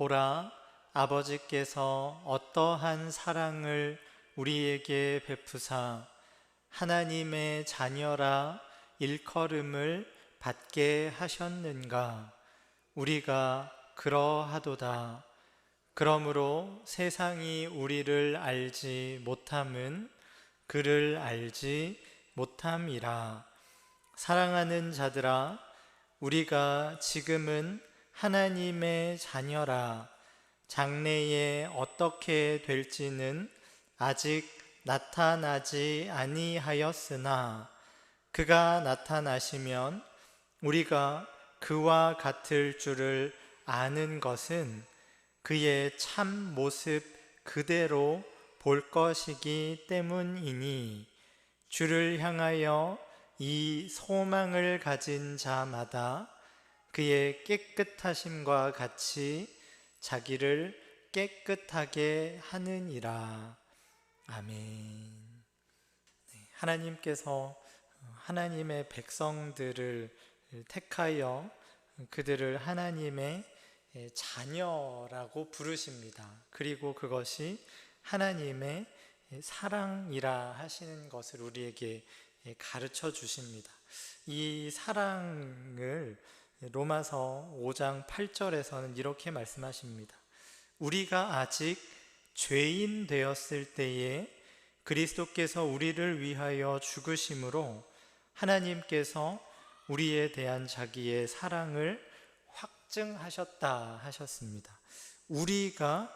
보라, 아버지께서 어떠한 사랑을 우리에게 베푸사 하나님의 자녀라 일컬음을 받게 하셨는가? 우리가 그러하도다. 그러므로 세상이 우리를 알지 못함은 그를 알지 못함이라. 사랑하는 자들아, 우리가 지금은 하나님의 자녀라. 장래에 어떻게 될지는 아직 나타나지 아니하였으나 그가 나타나시면 우리가 그와 같을 줄을 아는 것은 그의 참 모습 그대로 볼 것이기 때문이니 주를 향하여 이 소망을 가진 자마다 그의 깨끗하심과 같이 자기를 깨끗하게 하느니라. 아멘. 네, 하나님께서 하나님의 백성들을 택하여 그들을 하나님의 자녀라고 부르십니다. 그리고 그것이 하나님의 사랑이라 하시는 것을 우리에게 가르쳐 주십니다. 이 사랑을 로마서 5장 8절에서는 이렇게 말씀하십니다. 우리가 아직 죄인 되었을 때에 그리스도께서 우리를 위하여 죽으심으로 하나님께서 우리에 대한 자기의 사랑을 확증하셨다 하셨습니다. 우리가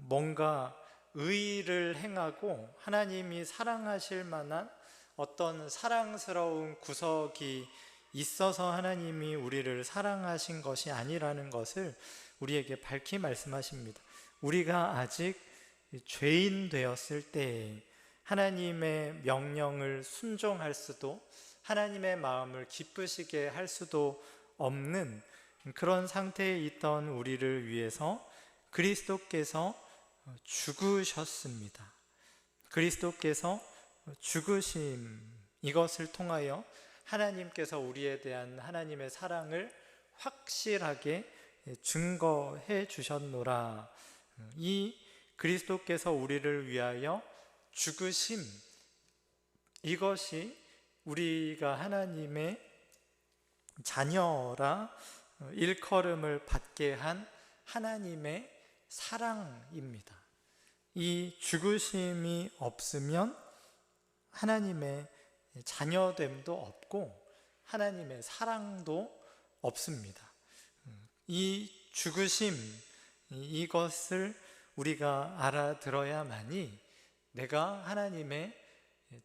뭔가 의를 행하고 하나님이 사랑하실 만한 어떤 사랑스러운 구석이 있어서 하나님이 우리를 사랑하신 것이 아니라는 것을 우리에게 밝히 말씀하십니다. 우리가 아직 죄인 되었을 때 하나님의 명령을 순종할 수도 하나님의 마음을 기쁘시게 할 수도 없는 그런 상태에 있던 우리를 위해서 그리스도께서 죽으셨습니다. 그리스도께서 죽으심 이것을 통하여 하나님께서 우리에 대한 하나님의 사랑을 확실하게 증거해 주셨노라. 이 그리스도께서 우리를 위하여 죽으심 이것이 우리가 하나님의 자녀라 일컬음을 받게 한 하나님의 사랑입니다. 이 죽으심이 없으면 하나님의 자녀됨도 없고 하나님의 사랑도 없습니다. 이 죽으심 이것을 우리가 알아들어야만이 내가 하나님의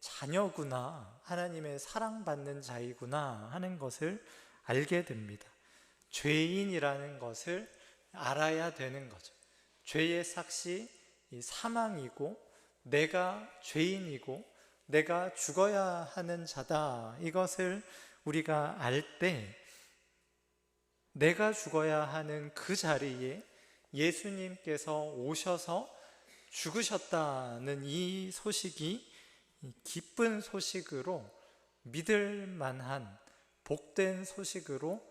자녀구나, 하나님의 사랑받는 자이구나 하는 것을 알게 됩니다. 죄인이라는 것을 알아야 되는 거죠. 죄의 삭시 사망이고, 내가 죄인이고, 내가 죽어야 하는 자다. 이것을 우리가 알 때, 내가 죽어야 하는 그 자리에 예수님께서 오셔서 죽으셨다는 이 소식이 기쁜 소식으로 믿을 만한 복된 소식으로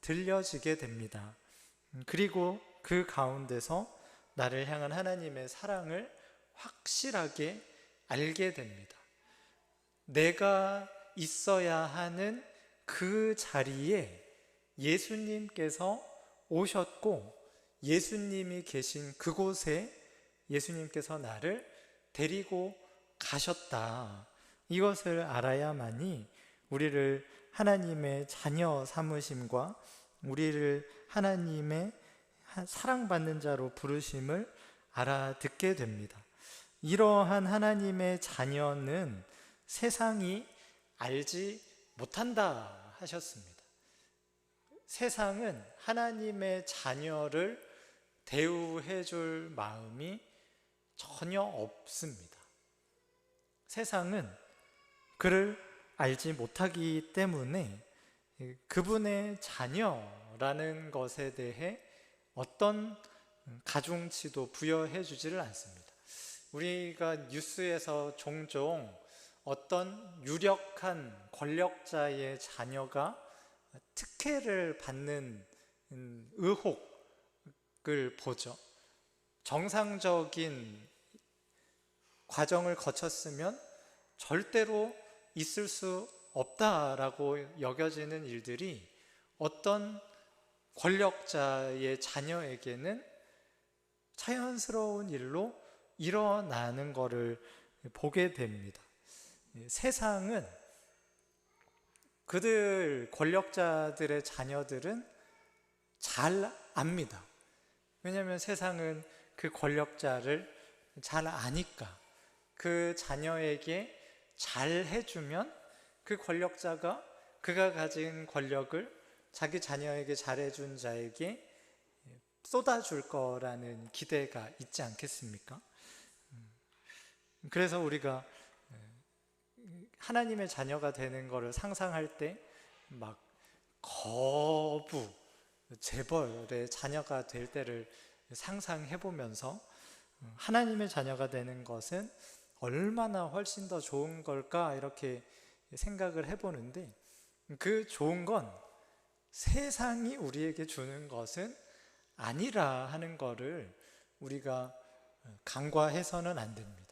들려지게 됩니다. 그리고 그 가운데서 나를 향한 하나님의 사랑을 확실하게 알게 됩니다. 내가 있어야 하는 그 자리에 예수님께서 오셨고 예수님이 계신 그곳에 예수님께서 나를 데리고 가셨다. 이것을 알아야만이 우리를 하나님의 자녀 삼으심과 우리를 하나님의 사랑받는 자로 부르심을 알아듣게 됩니다. 이러한 하나님의 자녀는 세상이 알지 못한다 하셨습니다. 세상은 하나님의 자녀를 대우해 줄 마음이 전혀 없습니다. 세상은 그를 알지 못하기 때문에 그분의 자녀라는 것에 대해 어떤 가중치도 부여해 주지를 않습니다. 우리가 뉴스에서 종종 어떤 유력한 권력자의 자녀가 특혜를 받는 의혹 보죠. 정상적인 과정을 거쳤으면 절대로 있을 수 없다라고 여겨지는 일들이 어떤 권력자의 자녀에게는 자연스러운 일로 일어나는 것을 보게 됩니다. 세상은 그들 권력자들의 자녀들은 잘 압니다. 왜냐하면 세상은 그 권력자를 잘 아니까 그 자녀에게 잘 해주면 그 권력자가 그가 가진 권력을 자기 자녀에게 잘해준 자에게 쏟아줄 거라는 기대가 있지 않겠습니까? 그래서 우리가 하나님의 자녀가 되는 것을 상상할 때 막 거부, 재벌의 자녀가 될 때를 상상해 보면서 하나님의 자녀가 되는 것은 얼마나 훨씬 더 좋은 걸까 이렇게 생각을 해보는데 그 좋은 건 세상이 우리에게 주는 것은 아니라 하는 것을 우리가 간과해서는 안 됩니다.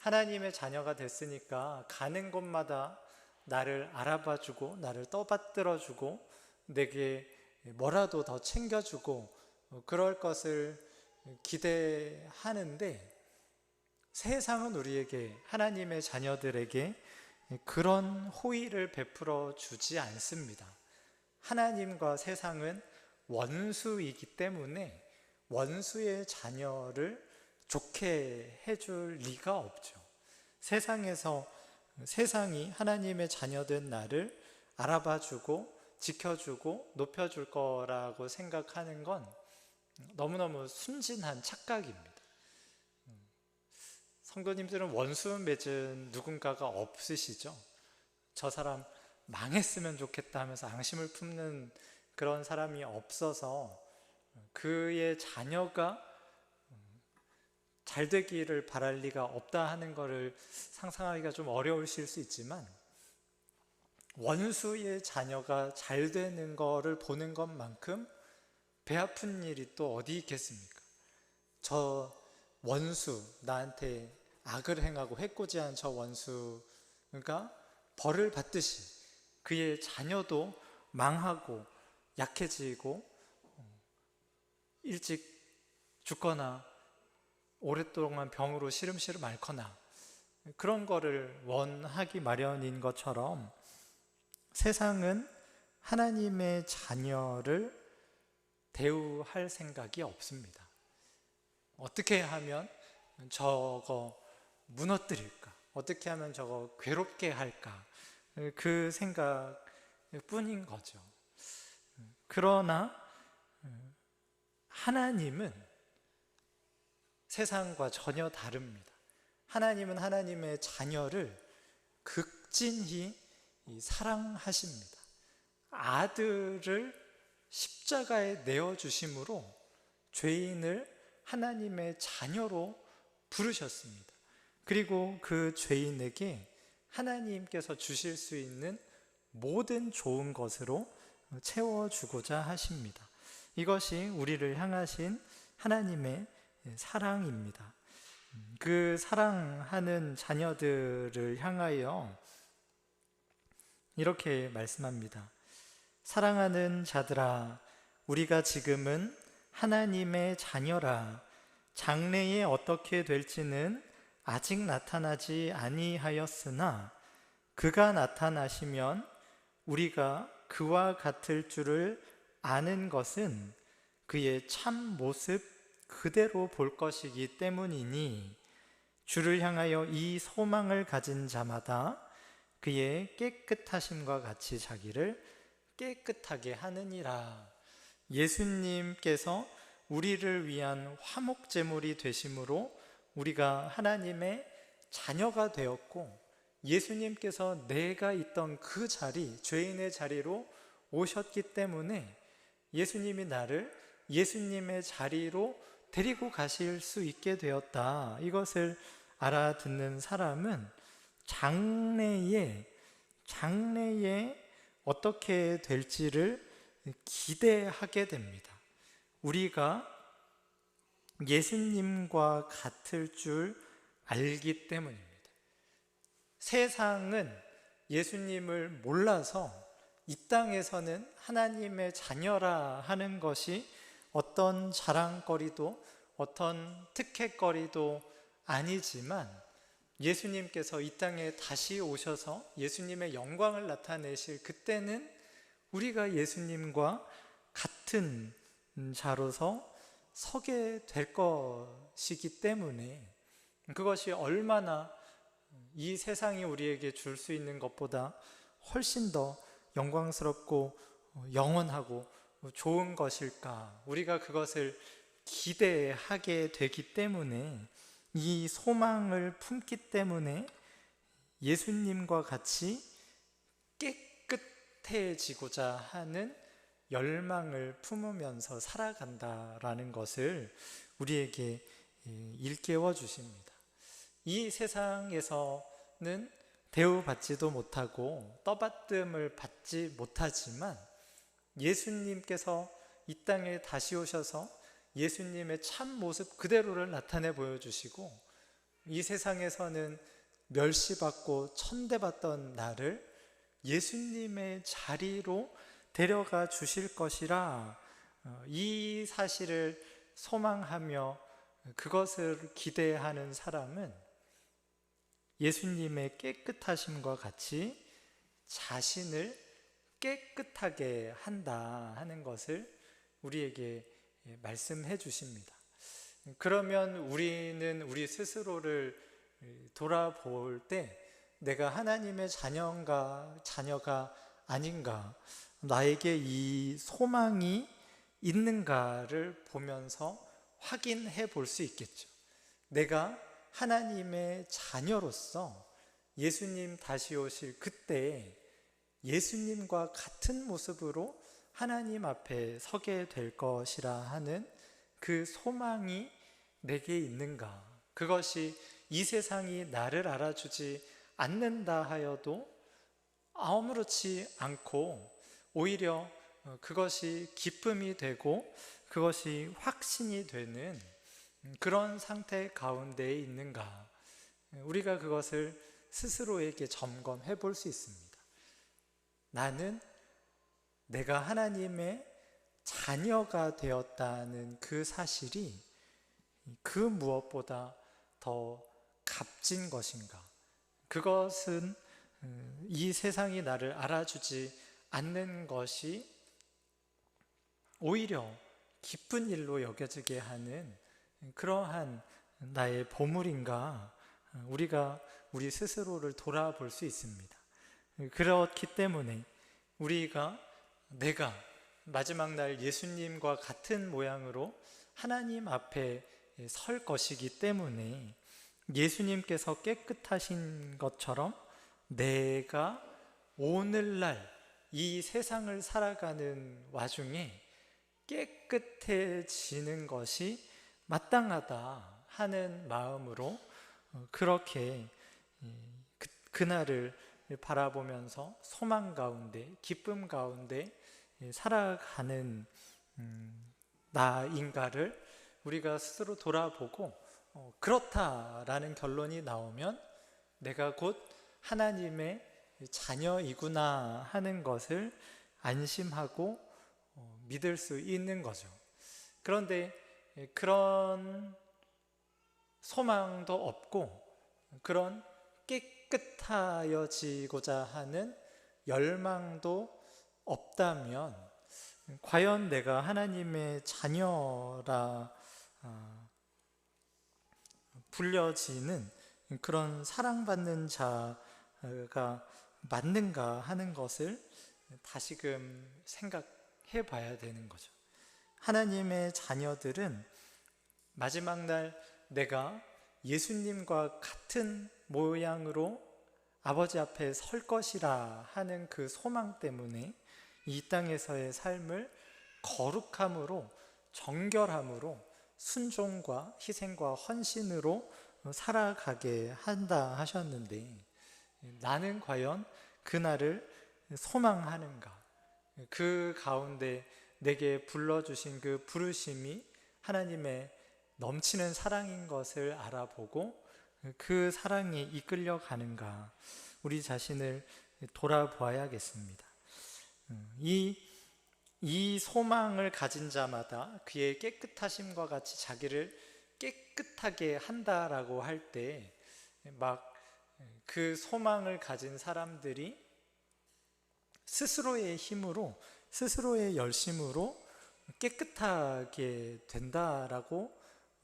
하나님의 자녀가 됐으니까 가는 곳마다 나를 알아봐 주고 나를 떠받들어 주고 내게 뭐라도 더 챙겨주고 그럴 것을 기대하는데 세상은 우리에게 하나님의 자녀들에게 그런 호의를 베풀어 주지 않습니다. 하나님과 세상은 원수이기 때문에 원수의 자녀를 좋게 해줄 리가 없죠. 세상에서 세상이 하나님의 자녀된 나를 알아봐 주고 지켜주고 높여줄 거라고 생각하는 건 너무너무 순진한 착각입니다. 성도님들은 원수 맺은 누군가가 없으시죠? 저 사람 망했으면 좋겠다 하면서 앙심을 품는 그런 사람이 없어서 그의 자녀가 잘 되기를 바랄 리가 없다 하는 것을 상상하기가 좀 어려우실 수 있지만 원수의 자녀가 잘 되는 것을 보는 것만큼 배 아픈 일이 또 어디 있겠습니까? 저 원수, 나한테 악을 행하고 해코지한 저 원수가 벌을 받듯이 그의 자녀도 망하고 약해지고 일찍 죽거나 오랫동안 병으로 시름시름 앓거나 그런 거를 원하기 마련인 것처럼 세상은 하나님의 자녀를 대우할 생각이 없습니다. 어떻게 하면 저거 무너뜨릴까? 어떻게 하면 저거 괴롭게 할까? 그 생각 뿐인 거죠. 그러나 하나님은 세상과 전혀 다릅니다. 하나님은 하나님의 자녀를 극진히 사랑하십니다. 아들을 십자가에 내어주심으로 죄인을 하나님의 자녀로 부르셨습니다. 그리고 그 죄인에게 하나님께서 주실 수 있는 모든 좋은 것으로 채워주고자 하십니다. 이것이 우리를 향하신 하나님의 사랑입니다. 그 사랑하는 자녀들을 향하여 이렇게 말씀합니다. 사랑하는 자들아, 우리가 지금은 하나님의 자녀라. 장래에 어떻게 될지는 아직 나타나지 아니하였으나 그가 나타나시면 우리가 그와 같을 줄을 아는 것은 그의 참 모습 그대로 볼 것이기 때문이니 주를 향하여 이 소망을 가진 자마다 그의 깨끗하심과 같이 자기를 깨끗하게 하느니라. 예수님께서 우리를 위한 화목제물이 되심으로 우리가 하나님의 자녀가 되었고 예수님께서 내가 있던 그 자리, 죄인의 자리로 오셨기 때문에 예수님이 나를 예수님의 자리로 데리고 가실 수 있게 되었다. 이것을 알아듣는 사람은 장래에, 장래에 어떻게 될지를 기대하게 됩니다. 우리가 예수님과 같을 줄 알기 때문입니다. 세상은 예수님을 몰라서 이 땅에서는 하나님의 자녀라 하는 것이 어떤 자랑거리도 어떤 특혜거리도 아니지만 예수님께서 이 땅에 다시 오셔서 예수님의 영광을 나타내실 그때는 우리가 예수님과 같은 자로서 서게 될 것이기 때문에 그것이 얼마나 이 세상이 우리에게 줄 수 있는 것보다 훨씬 더 영광스럽고 영원하고 좋은 것일까? 우리가 그것을 기대하게 되기 때문에 이 소망을 품기 때문에 예수님과 같이 깨끗해지고자 하는 열망을 품으면서 살아간다라는 것을 우리에게 일깨워 주십니다. 이 세상에서는 대우받지도 못하고 떠받듦을 받지 못하지만 예수님께서 이 땅에 다시 오셔서 예수님의 참 모습 그대로를 나타내 보여주시고 이 세상에서는 멸시받고 천대받던 나를 예수님의 자리로 데려가 주실 것이라 어, 이 사실을 소망하며 그것을 기대하는 사람은 예수님의 깨끗하심과 같이 자신을 깨끗하게 한다 하는 것을 우리에게 말씀해 주십니다. 그러면 우리는 우리 스스로를 돌아볼 때 내가 하나님의 자녀인가 자녀가 아닌가 나에게 이 소망이 있는가를 보면서 확인해 볼 수 있겠죠. 내가 하나님의 자녀로서 예수님 다시 오실 그때 예수님과 같은 모습으로 하나님 앞에 서게 될 것이라 하는 그 소망이 내게 있는가? 그것이 이 세상이 나를 알아주지 않는다 하여도 아무렇지 않고 오히려 그것이 기쁨이 되고 그것이 확신이 되는 그런 상태 가운데에 있는가? 우리가 그것을 스스로에게 점검해 볼 수 있습니다. 나는 내가 하나님의 자녀가 되었다는 그 사실이 그 무엇보다 더 값진 것인가? 그것은 음, 이 세상이 나를 알아주지 않는 것이 오히려 기쁜 일로 여겨지게 하는 그러한 나의 보물인가 우리가 우리 스스로를 돌아볼 수 있습니다. 그렇기 때문에 우리가 내가 마지막 날 예수님과 같은 모양으로 하나님 앞에 설 것이기 때문에 예수님께서 깨끗하신 것처럼 내가 오늘날 이 세상을 살아가는 와중에 깨끗해지는 것이 마땅하다 하는 마음으로 어, 그렇게 그, 그날을 바라보면서 소망 가운데 기쁨 가운데 살아가는 음, 나인가를 우리가 스스로 돌아보고 어, 그렇다라는 결론이 나오면 내가 곧 하나님의 자녀이구나 하는 것을 안심하고 어, 믿을 수 있는 거죠. 그런데 그런 소망도 없고 그런 깨 끗하여지고자 하는 열망도 없다면 과연 내가 하나님의 자녀라 아, 불려지는 그런 사랑받는 자가 맞는가 하는 것을 다시금 생각해 봐야 되는 거죠. 하나님의 자녀들은 마지막 날 내가 예수님과 같은 모양으로 아버지 앞에 설 것이라 하는 그 소망 때문에 이 땅에서의 삶을 거룩함으로 정결함으로 순종과 희생과 헌신으로 살아가게 한다 하셨는데 나는 과연 그날을 소망하는가? 그 가운데 내게 불러주신 그 부르심이 하나님의 넘치는 사랑인 것을 알아보고 그 사랑에 이끌려 가는가 우리 자신을 돌아보아야겠습니다. 음, 이, 이 소망을 가진 자마다 그의 깨끗하심과 같이 자기를 깨끗하게 한다라고 할 때 막 그 소망을 가진 사람들이 스스로의 힘으로 스스로의 열심으로 깨끗하게 된다라고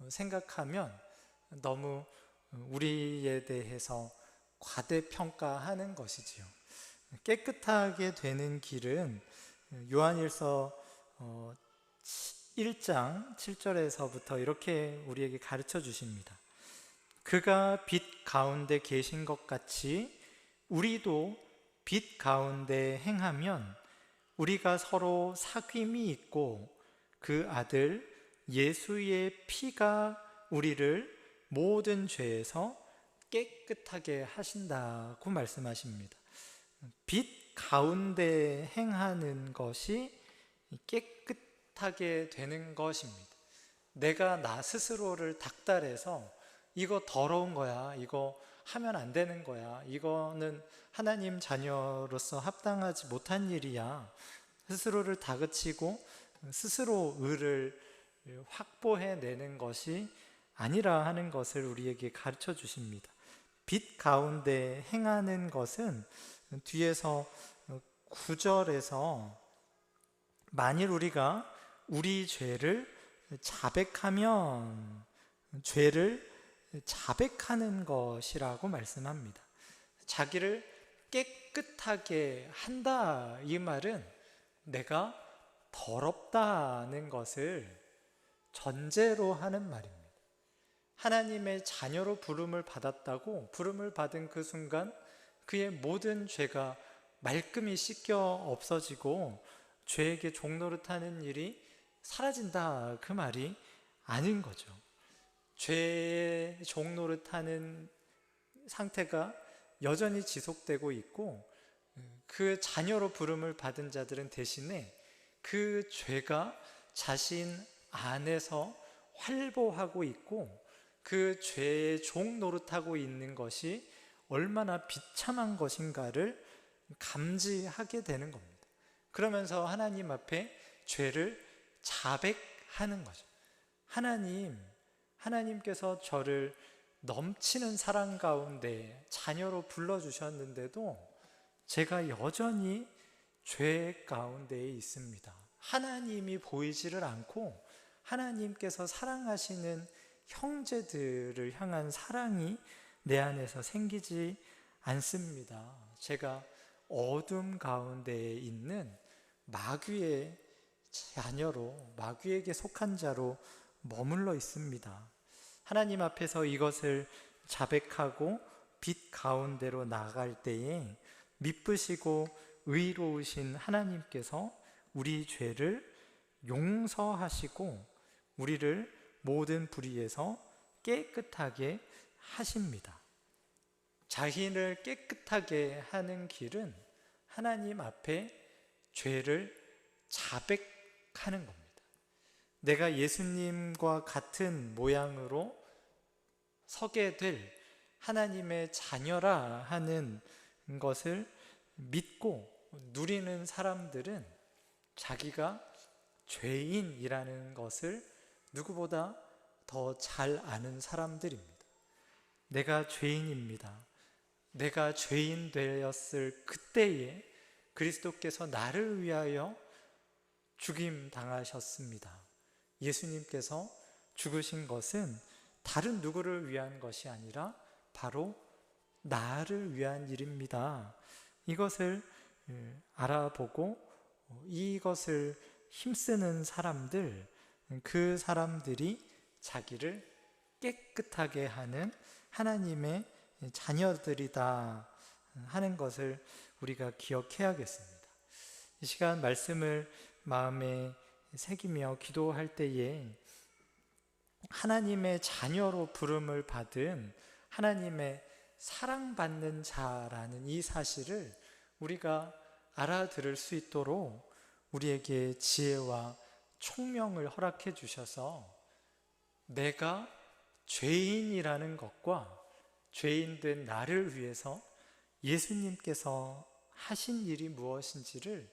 생각하면 너무 우리에 대해서 과대평가하는 것이지요. 깨끗하게 되는 길은 요한일서 1장 어, 7절에서부터 이렇게 우리에게 가르쳐 주십니다. 그가 빛 가운데 계신 것 같이 우리도 빛 가운데 행하면 우리가 서로 사귐이 있고 그 아들 예수의 피가 우리를 모든 죄에서 깨끗하게 하신다고 말씀하십니다. 빛 가운데 행하는 것이 깨끗하게 되는 것입니다. 내가 나 스스로를 닥달해서 이거 더러운 거야. 이거 하면 안 되는 거야. 이거는 하나님 자녀로서 합당하지 못한 일이야. 스스로를 다그치고 스스로 의를 확보해 내는 것이 아니라 하는 것을 우리에게 가르쳐 주십니다. 빛 가운데 행하는 것은 뒤에서 구절에서 만일 우리가 우리 죄를 자백하면 죄를 자백하는 것이라고 말씀합니다. 자기를 깨끗하게 한다 이 말은 내가 더럽다는 것을 전제로 하는 말입니다. 하나님의 자녀로 부름을 받았다고 부름을 받은 그 순간 그의 모든 죄가 말끔히 씻겨 없어지고 죄에게 종노릇하는 일이 사라진다 그 말이 아닌 거죠. 죄의 종노릇하는 상태가 여전히 지속되고 있고 그 자녀로 부름을 받은 자들은 대신에 그 죄가 자신 안에서 활보하고 있고 그 죄의 종 노릇하고 있는 것이 얼마나 비참한 것인가를 감지하게 되는 겁니다. 그러면서 하나님 앞에 죄를 자백하는 거죠. 하나님, 하나님께서 저를 넘치는 사랑 가운데 자녀로 불러주셨는데도 제가 여전히 죄 가운데에 있습니다. 하나님이 보이지를 않고 하나님께서 사랑하시는 형제들을 향한 사랑이 내 안에서 생기지 않습니다. 제가 어둠 가운데에 있는 마귀의 자녀로, 마귀에게 속한 자로 머물러 있습니다. 하나님 앞에서 이것을 자백하고 빛 가운데로 나갈 때에 미쁘시고 의로우신 하나님께서 우리 죄를 용서하시고 우리를 모든 불의에서 깨끗하게 하십니다. 자신을 깨끗하게 하는 길은 하나님 앞에 죄를 자백하는 겁니다. 내가 예수님과 같은 모양으로 서게 될 하나님의 자녀라 하는 것을 믿고 누리는 사람들은 자기가 죄인이라는 것을 누구보다 더 잘 아는 사람들입니다. 내가 죄인입니다. 내가 죄인 되었을 그때에 그리스도께서 나를 위하여 죽임 당하셨습니다. 예수님께서 죽으신 것은 다른 누구를 위한 것이 아니라 바로 나를 위한 일입니다. 이것을 예, 알아보고 어, 이것을 힘쓰는 사람들, 그 사람들이 자기를 깨끗하게 하는 하나님의 자녀들이다 하는 것을 우리가 기억해야겠습니다. 이 시간 말씀을 마음에 새기며 기도할 때에 하나님의 자녀로 부름을 받은 하나님의 사랑받는 자라는 이 사실을 우리가 알아들을 수 있도록 우리에게 지혜와 총명을 허락해 주셔서 내가 죄인이라는 것과 죄인된 나를 위해서 예수님께서 하신 일이 무엇인지를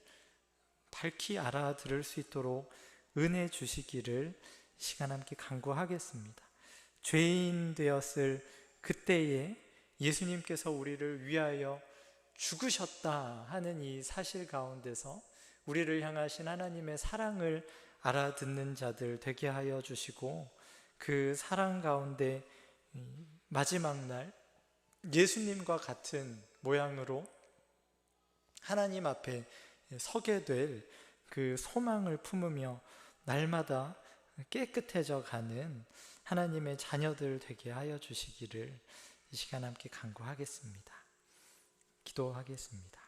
밝히 알아들을 수 있도록 은혜 주시기를 시간 함께 간구하겠습니다. 죄인 되었을 그때에 예수님께서 우리를 위하여 죽으셨다 하는 이 사실 가운데서 우리를 향하신 하나님의 사랑을 알아듣는 자들 되게 하여 주시고 그 사랑 가운데 마지막 날 예수님과 같은 모양으로 하나님 앞에 서게 될 그 소망을 품으며 날마다 깨끗해져 가는 하나님의 자녀들 되게 하여 주시기를 이 시간 함께 간구하겠습니다. 기도하겠습니다.